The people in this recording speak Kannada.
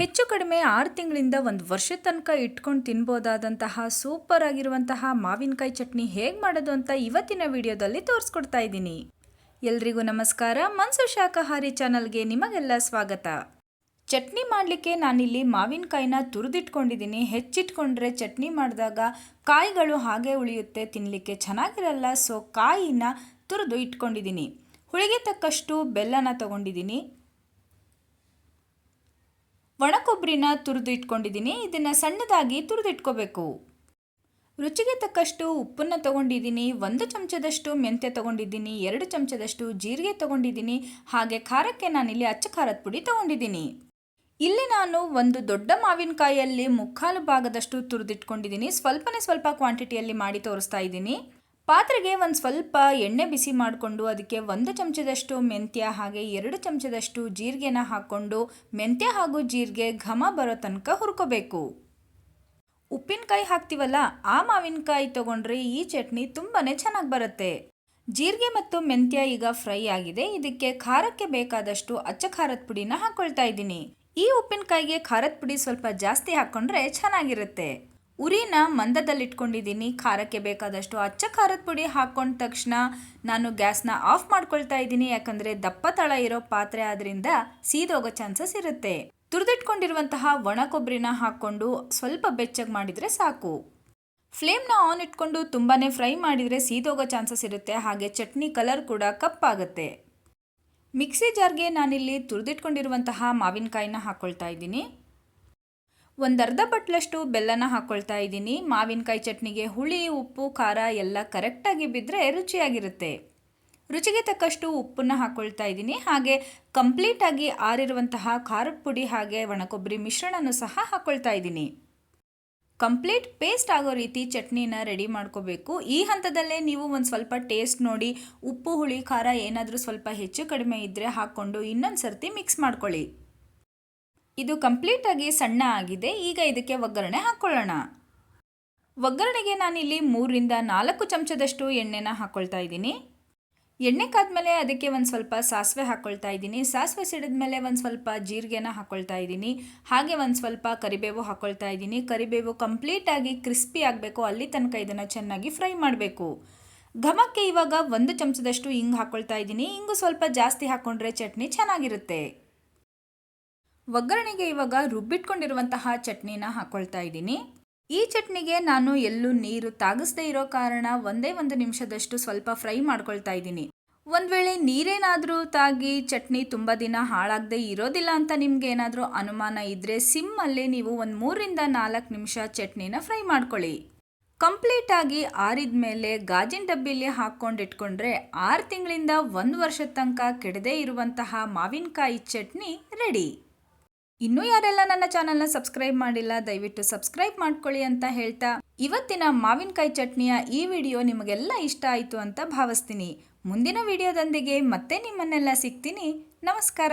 ಹೆಚ್ಚು ಕಡಿಮೆ ಆರು ತಿಂಗಳಿಂದ ಒಂದು ವರ್ಷ ತನಕ ಇಟ್ಕೊಂಡು ತಿನ್ಬೋದಾದಂತಹ ಸೂಪರ್ ಆಗಿರುವಂತಹ ಮಾವಿನಕಾಯಿ ಚಟ್ನಿ ಹೇಗೆ ಮಾಡೋದು ಅಂತ ಇವತ್ತಿನ ವಿಡಿಯೋದಲ್ಲಿ ತೋರಿಸ್ಕೊಡ್ತಾ ಇದ್ದೀನಿ. ಎಲ್ರಿಗೂ ನಮಸ್ಕಾರ. ಮನ್ಸು ಶಾಕಾಹಾರಿ ಚಾನಲ್ಗೆ ನಿಮಗೆಲ್ಲ ಸ್ವಾಗತ. ಚಟ್ನಿ ಮಾಡಲಿಕ್ಕೆ ನಾನಿಲ್ಲಿ ಮಾವಿನಕಾಯಿನ ತುರಿದಿಟ್ಕೊಂಡಿದ್ದೀನಿ. ಹೆಚ್ಚಿಟ್ಕೊಂಡ್ರೆ ಚಟ್ನಿ ಮಾಡಿದಾಗ ಕಾಯಿಗಳು ಹಾಗೆ ಉಳಿಯುತ್ತೆ ತಿನ್ನಲಿಕ್ಕೆ ಚೆನ್ನಾಗಿರಲ್ಲ, ಸೊ ಕಾಯಿನ ತುರಿದು ಇಟ್ಕೊಂಡಿದ್ದೀನಿ. ಹುಳಿಗೆ ತಕ್ಕಷ್ಟು ಬೆಲ್ಲನ ತಗೊಂಡಿದ್ದೀನಿ. ಒಣ ಕೊಬ್ಬರಿನ ತುರಿದು ಇಟ್ಕೊಂಡಿದ್ದೀನಿ ಇದನ್ನು ಸಣ್ಣದಾಗಿ ತುರಿದಿಟ್ಕೋಬೇಕು. ರುಚಿಗೆ ತಕ್ಕಷ್ಟು ಉಪ್ಪನ್ನು ತಗೊಂಡಿದ್ದೀನಿ, ಒಂದು ಚಮಚದಷ್ಟು ಮೆಂತ್ಯ ತಗೊಂಡಿದ್ದೀನಿ, ಎರಡು ಚಮಚದಷ್ಟು ಜೀರಿಗೆ ತಗೊಂಡಿದ್ದೀನಿ, ಹಾಗೆ ಖಾರಕ್ಕೆ ನಾನಿಲ್ಲಿ ಅಚ್ಚ ಖಾರದ ಪುಡಿ ತಗೊಂಡಿದ್ದೀನಿ. ಇಲ್ಲಿ ನಾನು ಒಂದು ದೊಡ್ಡ ಮಾವಿನಕಾಯಿಯಲ್ಲಿ ಮುಕ್ಕಾಲು ಭಾಗದಷ್ಟು ತುರಿದಿಟ್ಕೊಂಡಿದ್ದೀನಿ, ಸ್ವಲ್ಪನೇ ಸ್ವಲ್ಪ ಕ್ವಾಂಟಿಟಿಯಲ್ಲಿ ಮಾಡಿ ತೋರಿಸ್ತಾ ಇದ್ದೀನಿ. ಪಾತ್ರೆಗೆ ಒಂದು ಸ್ವಲ್ಪ ಎಣ್ಣೆ ಬಿಸಿ ಮಾಡಿಕೊಂಡು ಅದಕ್ಕೆ ಒಂದು ಚಮಚದಷ್ಟು ಮೆಂತ್ಯ ಹಾಗೆ ಎರಡು ಚಮಚದಷ್ಟು ಜೀರಿಗೆನ ಹಾಕ್ಕೊಂಡು ಮೆಂತ್ಯ ಹಾಗೂ ಜೀರಿಗೆ ಘಮ ಬರೋ ತನಕ ಹುರ್ಕೋಬೇಕು. ಉಪ್ಪಿನಕಾಯಿ ಹಾಕ್ತೀವಲ್ಲ, ಆ ಮಾವಿನಕಾಯಿ ತಗೊಂಡ್ರೆ ಈ ಚಟ್ನಿ ತುಂಬಾ ಚೆನ್ನಾಗಿ ಬರುತ್ತೆ. ಜೀರಿಗೆ ಮತ್ತು ಮೆಂತ್ಯ ಈಗ ಫ್ರೈ ಆಗಿದೆ, ಇದಕ್ಕೆ ಖಾರಕ್ಕೆ ಬೇಕಾದಷ್ಟು ಅಚ್ಚ ಖಾರದ ಪುಡಿನ ಹಾಕ್ಕೊಳ್ತಾ ಇದ್ದೀನಿ. ಈ ಉಪ್ಪಿನಕಾಯಿಗೆ ಖಾರದ ಪುಡಿ ಸ್ವಲ್ಪ ಜಾಸ್ತಿ ಹಾಕ್ಕೊಂಡ್ರೆ ಚೆನ್ನಾಗಿರುತ್ತೆ. ಉರಿನ ಮಂದದಲ್ಲಿಟ್ಕೊಂಡಿದ್ದೀನಿ. ಖಾರಕ್ಕೆ ಬೇಕಾದಷ್ಟು ಅಚ್ಚ ಖಾರದ ಪುಡಿ ಹಾಕ್ಕೊಂಡ ತಕ್ಷಣ ನಾನು ಗ್ಯಾಸ್ನ ಆಫ್ ಮಾಡ್ಕೊಳ್ತಾ ಇದ್ದೀನಿ. ಯಾಕಂದರೆ ದಪ್ಪ ತಳ ಇರೋ ಪಾತ್ರೆ ಆದ್ರಿಂದ ಸೀದೋಗೋ ಚಾನ್ಸಸ್ ಇರುತ್ತೆ. ತುರಿದಿಟ್ಕೊಂಡಿರುವಂತಹ ಒಣ ಕೊಬ್ಬರಿನ ಹಾಕ್ಕೊಂಡು ಸ್ವಲ್ಪ ಬೆಚ್ಚಗೆ ಮಾಡಿದರೆ ಸಾಕು. ಫ್ಲೇಮ್ನ ಆನ್ ಇಟ್ಕೊಂಡು ತುಂಬಾ ಫ್ರೈ ಮಾಡಿದರೆ ಸೀದೋಗೋ ಚಾನ್ಸಸ್ ಇರುತ್ತೆ. ಹಾಗೆ ಚಟ್ನಿ ಕಲರ್ ಕೂಡ ಕಪ್ಪಾಗುತ್ತೆ. ಮಿಕ್ಸಿ ಜಾರ್ಗೆ ನಾನಿಲ್ಲಿ ತುರಿದಿಟ್ಕೊಂಡಿರುವಂತಹ ಮಾವಿನಕಾಯಿನ ಹಾಕ್ಕೊಳ್ತಾ ಇದ್ದೀನಿ. ಒಂದು ಅರ್ಧ ಬಟ್ಲಷ್ಟು ಬೆಲ್ಲನ ಹಾಕ್ಕೊಳ್ತಾ ಇದ್ದೀನಿ. ಮಾವಿನಕಾಯಿ ಚಟ್ನಿಗೆ ಹುಳಿ, ಉಪ್ಪು, ಖಾರ ಎಲ್ಲ ಕರೆಕ್ಟಾಗಿ ಬಿದ್ದರೆ ರುಚಿಯಾಗಿರುತ್ತೆ. ರುಚಿಗೆ ತಕ್ಕಷ್ಟು ಉಪ್ಪನ್ನು ಹಾಕ್ಕೊಳ್ತಾ ಇದ್ದೀನಿ. ಹಾಗೆ ಕಂಪ್ಲೀಟಾಗಿ ಆರಿರುವಂತಹ ಖಾರದ ಪುಡಿ ಹಾಗೆ ಒಣಕೊಬ್ಬರಿ ಮಿಶ್ರಣನೂ ಸಹ ಹಾಕ್ಕೊಳ್ತಾ ಇದ್ದೀನಿ. ಕಂಪ್ಲೀಟ್ ಪೇಸ್ಟ್ ಆಗೋ ರೀತಿ ಚಟ್ನಿನ ರೆಡಿ ಮಾಡ್ಕೋಬೇಕು. ಈ ಹಂತದಲ್ಲೇ ನೀವು ಒಂದು ಸ್ವಲ್ಪ ಟೇಸ್ಟ್ ನೋಡಿ, ಉಪ್ಪು, ಹುಳಿ, ಖಾರ ಏನಾದರೂ ಸ್ವಲ್ಪ ಹೆಚ್ಚು ಕಡಿಮೆ ಇದ್ದರೆ ಹಾಕ್ಕೊಂಡು ಇನ್ನೊಂದು ಸರ್ತಿ ಮಿಕ್ಸ್ ಮಾಡ್ಕೊಳ್ಳಿ. ಇದು ಕಂಪ್ಲೀಟಾಗಿ ಸಣ್ಣ ಆಗಿದೆ. ಈಗ ಇದಕ್ಕೆ ಒಗ್ಗರಣೆ ಹಾಕ್ಕೊಳ್ಳೋಣ ಒಗ್ಗರಣೆಗೆ ನಾನಿಲ್ಲಿ ಮೂರರಿಂದ ನಾಲ್ಕು ಚಮಚದಷ್ಟು ಎಣ್ಣೆನ ಹಾಕ್ಕೊಳ್ತಾ ಇದ್ದೀನಿ. ಎಣ್ಣೆ ಕಾದ್ಮೇಲೆ ಅದಕ್ಕೆ ಒಂದು ಸ್ವಲ್ಪ ಸಾಸಿವೆ ಹಾಕ್ಕೊಳ್ತಾ ಇದ್ದೀನಿ. ಸಾಸಿವೆ ಸಿಡಿದ ಮೇಲೆ ಒಂದು ಸ್ವಲ್ಪ ಜೀರಿಗೆನ ಹಾಕ್ಕೊಳ್ತಾ ಇದ್ದೀನಿ. ಹಾಗೆ ಒಂದು ಸ್ವಲ್ಪ ಕರಿಬೇವು ಹಾಕ್ಕೊಳ್ತಾ ಇದ್ದೀನಿ. ಕರಿಬೇವು ಕಂಪ್ಲೀಟಾಗಿ ಕ್ರಿಸ್ಪಿ ಆಗಬೇಕು. ಅಲ್ಲಿ ತನಕ ಇದನ್ನು ಚೆನ್ನಾಗಿ ಫ್ರೈ ಮಾಡಬೇಕು. ಘಮಕ್ಕೆ ಇವಾಗ ಒಂದು ಚಮಚದಷ್ಟು ಹಿಂಗೆ ಹಾಕ್ಕೊಳ್ತಾ ಇದ್ದೀನಿ. ಹಿಂಗು ಸ್ವಲ್ಪ ಜಾಸ್ತಿ ಹಾಕ್ಕೊಂಡ್ರೆ ಚಟ್ನಿ ಚೆನ್ನಾಗಿರುತ್ತೆ. ಒಗ್ಗರಣೆಗೆ ಇವಾಗ ರುಬ್ಬಿಟ್ಕೊಂಡಿರುವಂತಹ ಚಟ್ನಿನ ಹಾಕ್ಕೊಳ್ತಾ ಇದ್ದೀನಿ. ಈ ಚಟ್ನಿಗೆ ನಾನು ಎಲ್ಲೂ ನೀರು ತಾಗಿಸ್ದೇ ಇರೋ ಕಾರಣ ಒಂದೇ ಒಂದು ನಿಮಿಷದಷ್ಟು ಸ್ವಲ್ಪ ಫ್ರೈ ಮಾಡ್ಕೊಳ್ತಾ ಇದ್ದೀನಿ. ಒಂದು ವೇಳೆ ನೀರೇನಾದರೂ ತಾಗಿ ಚಟ್ನಿ ತುಂಬ ದಿನ ಹಾಳಾಗದೆ ಇರೋದಿಲ್ಲ ಅಂತ ನಿಮ್ಗೆ ಏನಾದರೂ ಅನುಮಾನ ಇದ್ದರೆ ಸಿಮ್ಮಲ್ಲಿ ನೀವು ಒಂದು ಮೂರಿಂದ ನಾಲ್ಕು ನಿಮಿಷ ಚಟ್ನಿನ ಫ್ರೈ ಮಾಡ್ಕೊಳ್ಳಿ. ಕಂಪ್ಲೀಟಾಗಿ ಆರಿದ ಮೇಲೆ ಗಾಜಿನ ಡಬ್ಬಿಲಿ ಹಾಕ್ಕೊಂಡಿಟ್ಕೊಂಡ್ರೆ ಆರು ತಿಂಗಳಿಂದ ಒಂದು ವರ್ಷದ ತನಕ ಕೆಡದೇ ಇರುವಂತಹ ಮಾವಿನಕಾಯಿ ಚಟ್ನಿ ರೆಡಿ. ಇನ್ನೂ ಯಾರೆಲ್ಲ ನನ್ನ ಚಾನಲ್ನ ಸಬ್ಸ್ಕ್ರೈಬ್ ಮಾಡಿಲ್ಲ, ದಯವಿಟ್ಟು ಸಬ್ಸ್ಕ್ರೈಬ್ ಮಾಡ್ಕೊಳ್ಳಿ ಅಂತ ಹೇಳ್ತಾ ಇವತ್ತಿನ ಮಾವಿನಕಾಯಿ ಚಟ್ನಿಯ ಈ ವಿಡಿಯೋ ನಿಮಗೆಲ್ಲ ಇಷ್ಟ ಆಯಿತು ಅಂತ ಭಾವಿಸ್ತೀನಿ. ಮುಂದಿನ ವಿಡಿಯೋದೊಂದಿಗೆ ಮತ್ತೆ ನಿಮ್ಮನ್ನೆಲ್ಲ ಸಿಗ್ತೀನಿ. ನಮಸ್ಕಾರ.